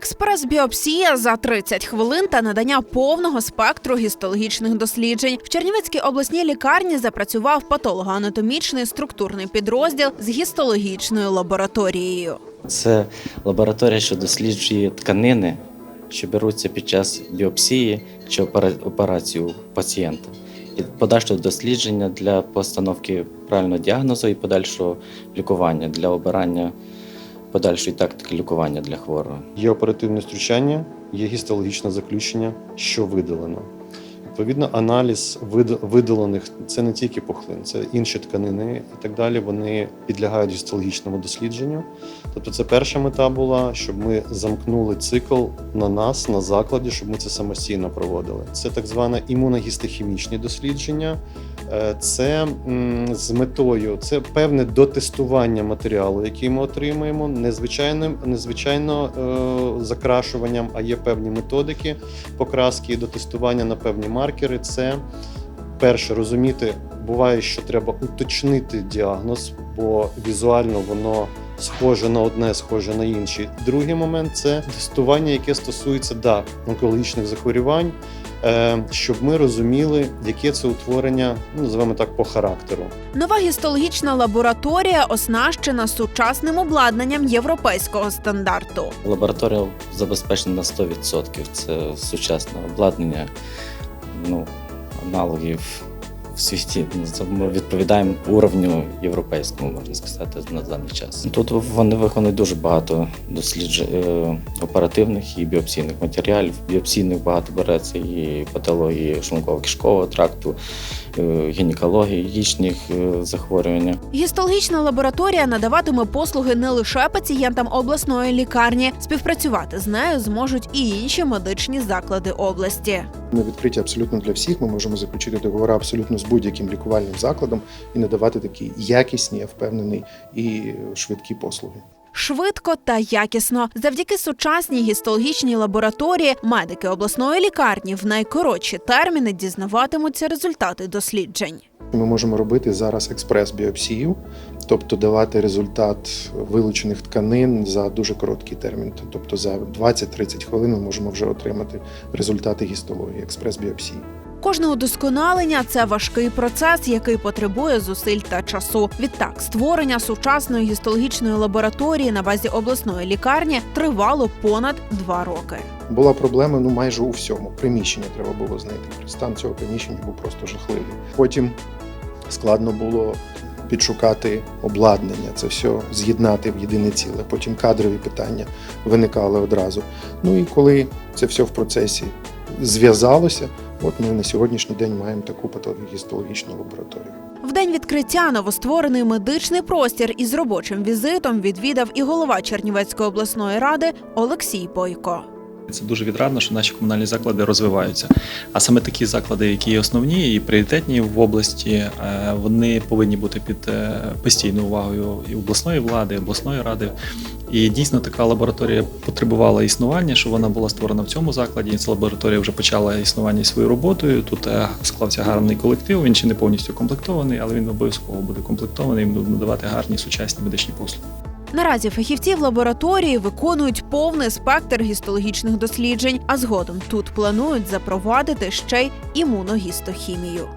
Експрес-біопсія за 30 хвилин та надання повного спектру гістологічних досліджень. В Чернівецькій обласній лікарні запрацював патологоанатомічний структурний підрозділ з гістологічною лабораторією. Це лабораторія, що досліджує тканини, що беруться під час біопсії чи опера- операції у пацієнта. І подальшого дослідження для постановки правильного діагнозу і подальшого лікування для обирання подальшої тактики лікування для хворого. Є оперативне втручання, є гістологічне заключення, що видалено. Відповідно, аналіз вид- видалених це не тільки пухлин, це інші тканини і так далі. Вони підлягають гістологічному дослідженню. Тобто, це перша мета була, щоб ми замкнули цикл на нас, на закладі, щоб ми це самостійно проводили. Це так зване імуногістохімічні дослідження. Е, Це з метою, це певне дотестування матеріалу, який ми отримуємо, незвичайним, незвичайно е, закрашуванням, а є певні методики покраски і дотестування на певні маркери. Це перше розуміти, буває, що треба уточнити діагноз, бо візуально воно схоже на одне, схоже на інше. Другий момент це тестування, яке стосується да, онкологічних захворювань, е, щоб ми розуміли, яке це утворення, ну, називаємо так, по характеру. Нова гістологічна лабораторія оснащена сучасним обладнанням європейського стандарту. Лабораторія забезпечена на 100%. Це сучасне обладнання, ну, аналогів в світі. Ми відповідаємо уровню європейському, можна сказати, на даний час. Тут вони виконують дуже багато досліджень е, оперативних і біопсійних матеріалів. Біопсійних багато береться і патології шлунково-кишкового тракту, е, гінекології, яєчних е, захворювань. Гістологічна лабораторія надаватиме послуги не лише пацієнтам обласної лікарні. Співпрацювати з нею зможуть і інші медичні заклади області. Ми відкриті абсолютно для всіх. Ми можемо заключити договори абсолютно з будь-яким лікувальним закладом і надавати такі якісні, я впевнений, і швидкі послуги. Швидко та якісно завдяки сучасній гістологічній лабораторії медики обласної лікарні в найкоротші терміни дізнаватимуться результати досліджень. Ми можемо робити зараз експрес-біопсію, тобто давати результат вилучених тканин за дуже короткий термін. Тобто за 20-30 хвилин ми можемо вже отримати результати гістології, експрес-біопсії. Кожне удосконалення це важкий процес, який потребує зусиль та часу. Відтак, створення сучасної гістологічної лабораторії на базі обласної лікарні тривало понад два роки. Була проблема ну майже у всьому. Приміщення треба було знайти. Стан цього приміщення був просто жахливий. Потім складно було підшукати обладнання, це все з'єднати в єдине ціле. Потім кадрові питання виникали одразу. Ну і коли це все в процесі зв'язалося, от ми на сьогоднішній день маємо таку патологістологічну лабораторію. В день відкриття новостворений медичний простір із робочим візитом відвідав і голова Чернівецької обласної ради Олексій Бойко. Це дуже відрадно, що наші комунальні заклади розвиваються. А саме такі заклади, які є основні і пріоритетні в області, е, вони повинні бути під е, постійною увагою і обласної влади, і обласної ради. І дійсно така лабораторія потребувала існування, що вона була створена в цьому закладі. І ця лабораторія вже почала існування своєю роботою. Тут е, склався гарний колектив. Він ще не повністю комплектований, але він обов'язково буде комплектований і буде надавати гарні сучасні медичні послуги. Наразі фахівці в лабораторії виконують повний спектр гістологічних досліджень, а згодом тут планують запровадити ще й імуногістохімію.